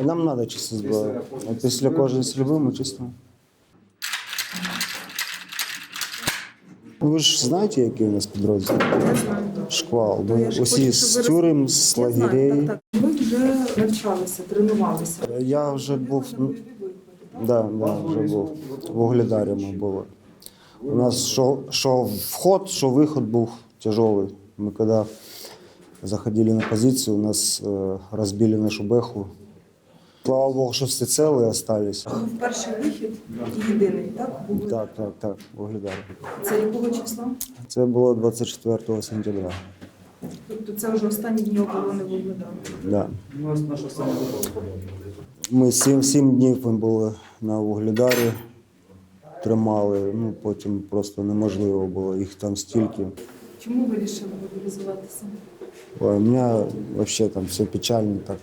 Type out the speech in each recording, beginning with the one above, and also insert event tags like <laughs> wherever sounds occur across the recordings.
Нам треба чисто зброю. Після кожної стрільби ми чистимо. Ви ж знаєте, який у нас підрозділ? Я знаю. Шквал. Ми я ж усі хочу, з щоб ви тюрем, з Я знаю, лагерей. Так, так. Вже навчалися, тренувалися. Я вже був, ну, да, да, вже був. В Угледарі ми були. У нас що, що вход, що виход був тяжелый. Мы когда заходили на позицию, у нас э, разбили нашу бэху. Слава Богу, що всі цілі остались. В перший вихід єдиний, так? Були. Так, так, так, в Угледарі. Це якого числа? Це було 24 сентября. Тобто це вже останні дні оборони Вугледару. Да. Ми сім, сім днів ми були на Вугледарі, тримали, ну потім просто неможливо було, їх там стільки. Чому вирішили мобілізуватися? Ой, у меня вообще там все печально так.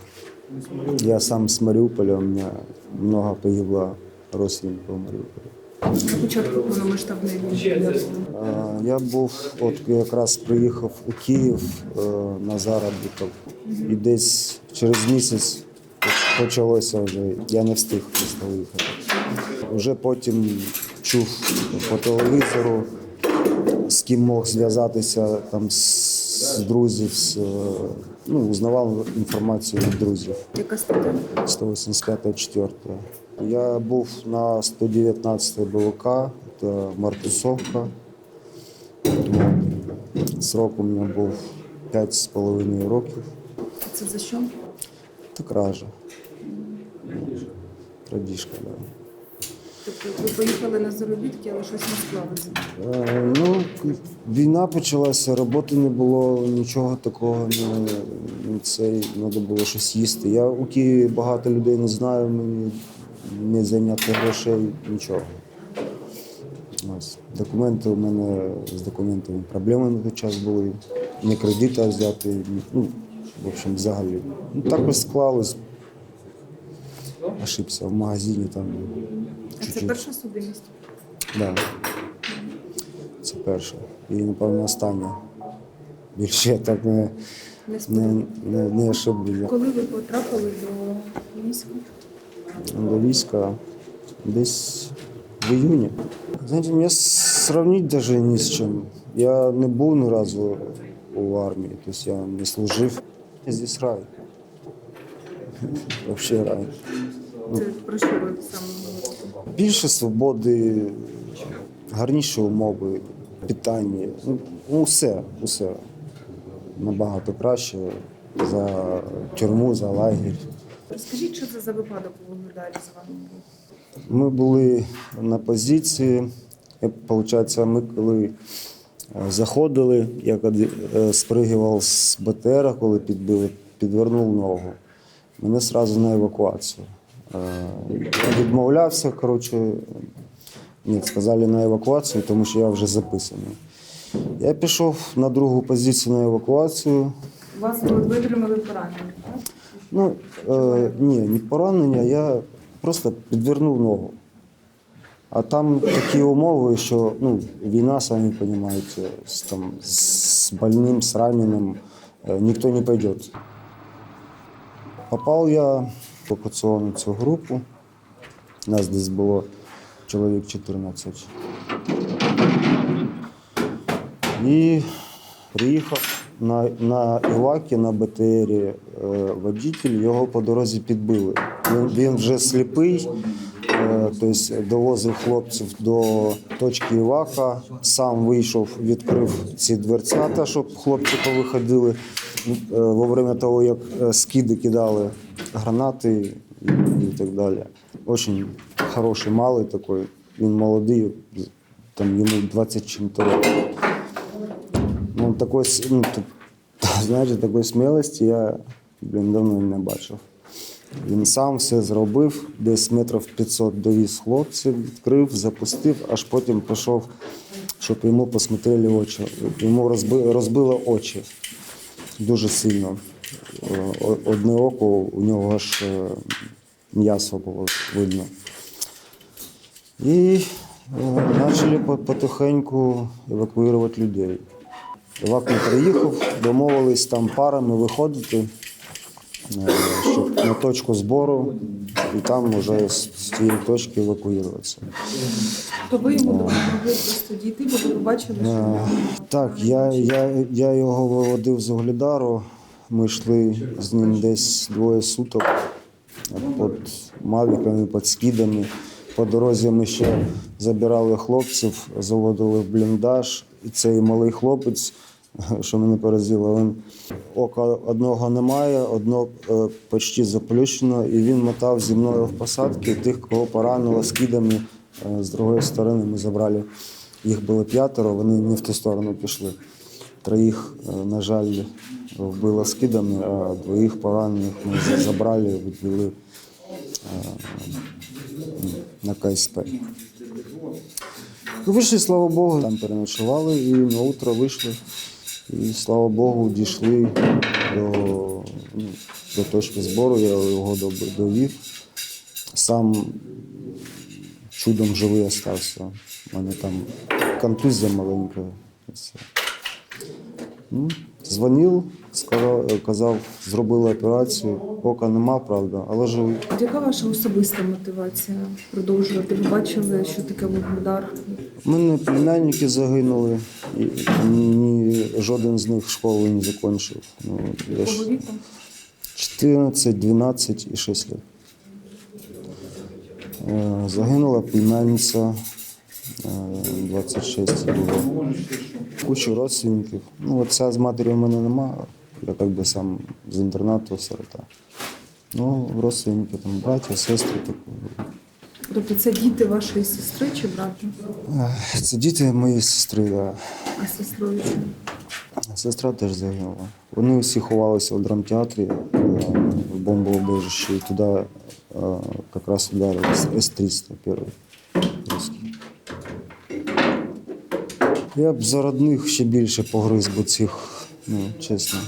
Я сам с Мариуполя, у меня много погибло родственников в Маріуполі. На початку повномасштабної війни. Я був, от якраз приїхав у Київ е, на заробіток, і десь через місяць почалося вже, я не встиг просто виїхати. Вже потім чув по телевізору, з ким мог зв'язатися там з з друзів, з, е, ну, узнавав інформацію від друзів. Яка стаття? 185 4 Я був на 119 БВК, это Мартусовка. Срок у мене був 5,5 років. Це за що? Це кража. Крадіжка, да. Тобто ви поїхали на заробітки, але щось не склалося. Е, Ну, війна почалася, роботи не було, нічого такого не, не цей, треба було щось їсти. Я у Києві багато людей не знаю, мені не зайняти грошей, нічого. Ось. Документи у мене з документами проблеми на той час були. Не кредити а взяти. Ну, в общем, взагалі. Ну, так ось склалось. Ошибся в магазині там. А це перша судимість? Да. Це перше. І, напевно, останнє. Більше я так не, Не не, не, не ошиблю. Коли ви потрапили до війська? До війська десь в июне. Знаете, меня сравнить даже не с чем. Я не був ні разу у армії, тобто я не служив. Здесь рай. Вообще рай. Це про що ви саме? Більше свободи, гарніші умови, питання. Ну, ну, все, усе набагато краще за тюрму, за лагерь. Розкажіть, що це за випадок у Вугледарі з вами? Ми були на позиції. Виходить, ми коли е, заходили, я е, спригував з БТРа, коли підбили, підвернув ногу. Мене одразу на евакуацію. Е, Я відмовлявся, коротше, ні, сказали на евакуацію, тому що я вже записаний. Я пішов на другу позицію на евакуацію. Вас витримали поранення, так? Ну, е, ні, не поранення, я просто підвернув ногу. А там такі умови, що ну, війна, самі розумієте, з, там, з больним, з раненим е, ніхто не пойде. Попав я в евакуаційну цю групу. Нас десь було чоловік 14. І приїхав на, на Івакі на БТРі е, водитель, його по дорозі підбили. Він, він вже сліпий, тобто довозив хлопців до точки Івака, сам вийшов, відкрив ці дверцята, щоб хлопці повиходили во время того, як е, скиди кидали гранати і, так далі. Очень хороший малий такий, він молодий, там йому 20 чим-то років. Ну, такой, с- ну, <laughs> знаєте, такої смілості я блін, давно не бачив. Він сам все зробив, десь метрів 500 довіз хлопців, відкрив, запустив, аж потім пішов, щоб йому посмотрели очі. Йому розби, розбило очі дуже сильно. Е, Одне око у нього аж е, м'ясо було видно. І е, почали потихеньку евакуювати людей. Івак не приїхав, домовились там парами виходити, щоб на точку збору і там вже з цієї точки евакуюватися. То ви йому допомогли просто дійти, бо ви побачили, що Е, Так, я, я, я його виводив з Оглядару. Ми йшли з ним десь двоє суток під мавіками, під скидами. По дорозі ми ще забирали хлопців, заводили в бліндаж. І цей малий хлопець, <laughs> що мене поразило, він ока одного немає, одно е, почти заплющено, і він мотав зі мною в посадки тих, кого поранило скидами. Е, З другої сторони ми забрали. Їх було п'ятеро, вони не в ту сторону пішли. Троїх, е, на жаль, вбило скидами, а двоїх поранених ми забрали, відвели е, на КСП. Ну, Вийшли, слава Богу, там переночували і на утро вийшли. І слава Богу, дійшли до, ну, до точки збору, я його довів. Сам чудом живий остався. У мене там контузія маленька. Ну, дзвонив, казав, зробили операцію. Ока нема, правда, але живий. От яка ваша особиста мотивація продовжувати? Ви бачили, що таке вугледар? У мене племянники загинули, і ні, жоден з них школу не закінчив. Ну, я ж 14, 12 і 6 років. Е, Загинула племянниця, 26 було. Кучу родственників. Ну, отця з матір'ю в мене немає. Я так би сам з інтернату сирота. Ну, родственники, там, браття, сестри. Так. Тобто це діти вашої сестри чи брата? Це діти моєї сестри, да. А сестрою? чи? Сестра теж загинула. Вони всі ховалися в драмтеатрі е, в бомбоубежищі, і туди е, якраз ударив С-300 перший Я б за родних ще більше погриз би цих, ну, чесно.